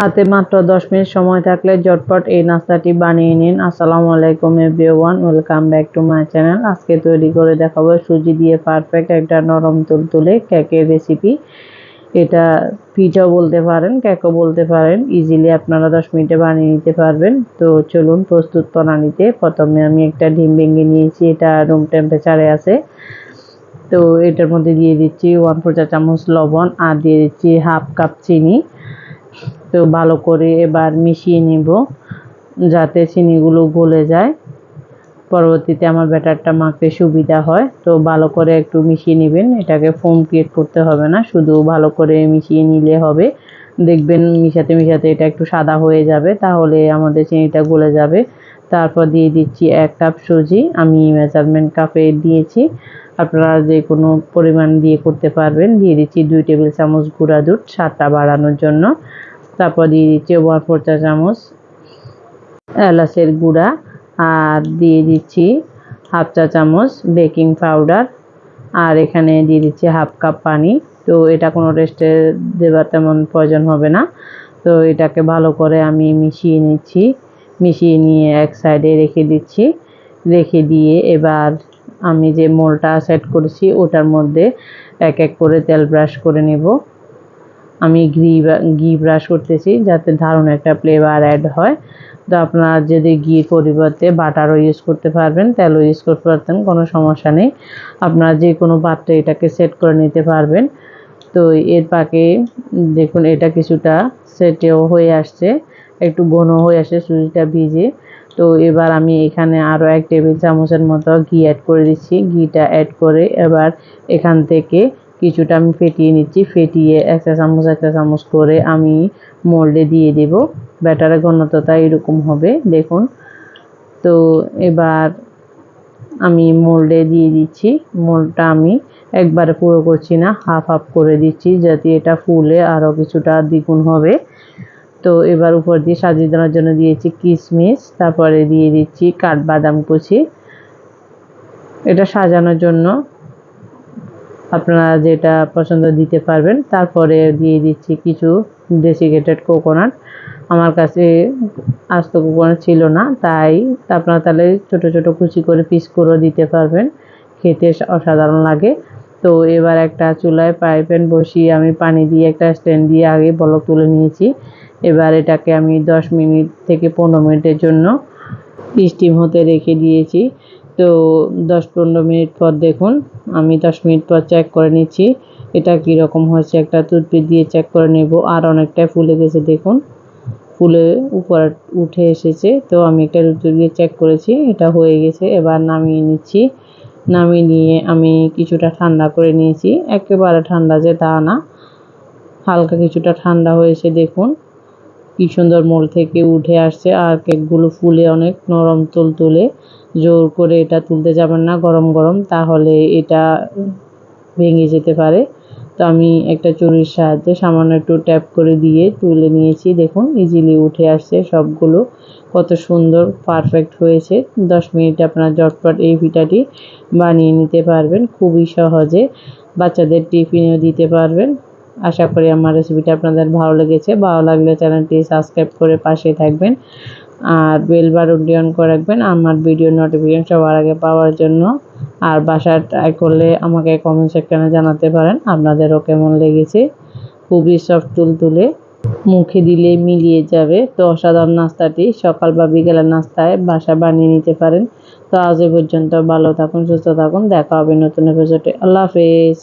হাতে মাত্র দশ মিনিট সময় থাকলে ঝটপট এই নাস্তাটি বানিয়ে নিন। আসসালামু আলাইকুম everyone welcome back to my channel আজকে তৈরি করে দেখাবো সুজি দিয়ে পারফেক্ট একটা নরম তুলতুলে কেকের রেসিপি এটা পিঠাও বলতে পারেন কেকও বলতে পারেন। ইজিলি আপনারা দশ মিনিটে বানিয়ে নিতে পারবেন। তো চলুন প্রস্তুত প্রণালীতে প্রথমে আমি একটা ডিম ভেঙে নিয়েছি। এটা রুম টেম্পারেচারে আছে। তো এটার মধ্যে দিয়ে দিচ্ছি ওয়ান ফোর চা চামচ লবণ আর দিয়ে দিচ্ছি হাফ কাপ চিনি। তো ভালো করে এবার মিশিয়ে নিব যাতে চিনিগুলো গলে যায়। পরবর্তীতে আমার ব্যাটারটা মাখতে সুবিধা হয়। তো ভালো করে একটু মিশিয়ে নেবেন। এটাকে ফোম ক্রিয়েট করতে হবে না, শুধু ভালো করে মিশিয়ে নিলে হবে। দেখবেন মিশাতে মিশাতে এটা একটু সাদা হয়ে যাবে, তাহলে আমাদের চিনিটা গলে যাবে। তারপর দিয়ে দিচ্ছি এক কাপ সুজি। আমি মেজারমেন্ট কাপে দিয়েছি। আপনারা যে কোনো পরিমাণ দিয়ে করতে পারবেন। দিয়ে দিচ্ছি দুই টেবিল চামচ গুঁড়া দুধ, স্বাদটা বাড়ানোর জন্য। তারপর দিয়ে দিচ্ছি ওয়ান ফোর চা চামচ এলাচের গুঁড়া। আর দিয়ে দিচ্ছি হাফ চা চামচ বেকিং পাউডার। আর এখানে দিয়ে দিচ্ছি হাফ কাপ পানি। তো এটা কোনো রেস্টে দেবার তেমন প্রয়োজন হবে না। তো এটাকে ভালো করে আমি মিশিয়ে নিচ্ছি। মিশিয়ে নিয়ে এক সাইডে রেখে দিচ্ছি। রেখে দিয়ে এবার আমি যে মোলটা সেট করেছি, ওটার মধ্যে এক এক করে তেল ব্রাশ করে নেব। আমি ঘি ঘি ব্রাশ করতেছি যাতে দারুণ একটা ফ্লেভার অ্যাড হয়। তো আপনারা যদি ঘি পরিবর্তে বাটারও ইউজ করতে পারবেন, তেলও ইউজ করতে পারতেন, কোনো সমস্যা নেই। আপনারা যে কোনো পাত্রে এটাকে সেট করে নিতে পারবেন। তো এর পাকে দেখুন, এটা কিছুটা সেটেও হয়ে আসছে। একটু ঘন হয়ে আসে সুজিটা ভিজে। তো এবার আমি এখানে আরও এক টেবিল চামচের মতো ঘি অ্যাড করে দিচ্ছি। ঘিটা অ্যাড করে এবার এখান থেকে কিছুটা আমি ফেটিয়ে নিচ্ছি। ফেটিয়ে একটা চামচ একটা চামচ করে আমি মোল্ডে দিয়ে দেব। ব্যাটারের ঘনত্বটা এরকম হবে, দেখুন। তো এবার আমি মোল্ডে দিয়ে দিচ্ছি। মোল্ডটা আমি একবারে পুরো করছি না, হাফ হাফ করে দিচ্ছি, যাতে এটা ফুলে আরও কিছুটা দ্বিগুণ হবে। তো এবার উপর দিয়ে সাজিয়ে দেওয়ার জন্য দিয়েছি কিশমিশ তারপরে দিয়ে দিচ্ছি কাঠবাদাম কুচি। এটা সাজানোর জন্য আপনারা যেটা পছন্দ দিতে পারবেন, তারপরে দিয়ে দিচ্ছি কিছু ডেসিকেটেড কোকোনাট আমার কাছে আস্ত কোকোনাট ছিল না, তাই আপনারা তাহলে ছোট ছোট কুচি করে পিস করেও দিতে পারবেন। খেতে অসাধারণ লাগে। তো এবার একটা চুলায় ফ্রাই প্যান বসিয়ে আমি পানি দিয়ে একটা স্ট্যান্ড দিয়ে আগে বলক তুলে নিয়েছি। এবার এটাকে আমি 10 মিনিট থেকে পনেরো মিনিটের জন্য স্টিম হতে রেখে দিয়েছি। তো দশ পনেরো মিনিট পর দেখুন, আমি দশ মিনিট পর চেক করে নিচ্ছি। এটা কীরকম হয়েছে একটা টুথপিক দিয়ে চেক করে নেব। আর অনেকটাই ফুলে গেছে দেখুন, ফুলে উপর উঠে এসেছে। তো আমি একটা টুথপিক দিয়ে চেক করেছি, এটা হয়ে গেছে। এবার নামিয়ে নিচ্ছি। নামিয়ে নিয়ে আমি কিছুটা ঠান্ডা করে নিয়েছি। একেবারে ঠান্ডা যে তা না। হালকা কিছুটা ঠান্ডা হয়েছে, দেখুন। কি সুন্দর মোল থেকে উঠে আসছে আর কেকগুলো ফুলে অনেক নরম তুল তুলে। জোর করে এটা তুলতে যাবেন না, গরম গরম, তাহলে এটা ভেঙে যেতে পারে। তো আমি একটা চুরির সাহায্যে সামান্য একটু ট্যাপ করে দিয়ে তুলে নিয়েছি। দেখুন ইজিলি উঠে আসছে সবগুলো। কত সুন্দর পারফেক্ট হয়েছে। দশ মিনিটে আপনার জটপট এই পিঠাটি বানিয়ে নিতে পারবেন। খুবই সহজে। বাচ্চাদের টিফিনেও দিতে পারবেন। আশা করি আমার রেসিপিটা আপনাদের ভালো লেগেছে। ভালো লাগলে চ্যানেলটি সাবস্ক্রাইব করে পাশে থাকবেন। আর বেল বাটনটি করে রাখবেন। আমার ভিডিও নোটিফিকেশন সবার আগে পাওয়ার জন্য। আর বাসা ট্রাই করলে আমাকে কমেন্ট সেকশানে জানাতে পারেন, আপনাদেরও কেমন লেগেছে। খুবই সফট তুল তুলে, মুখে দিলে মিলিয়ে যাবে। তো অসাধারণ নাস্তাটি, সকাল বা বিকেলের নাস্তায় বাসা বানিয়ে নিতে পারেন। তো আজ এ পর্যন্ত ভালো থাকুন, সুস্থ থাকুন, দেখা হবে নতুন এপিসোডে আল্লাহ হাফেজ।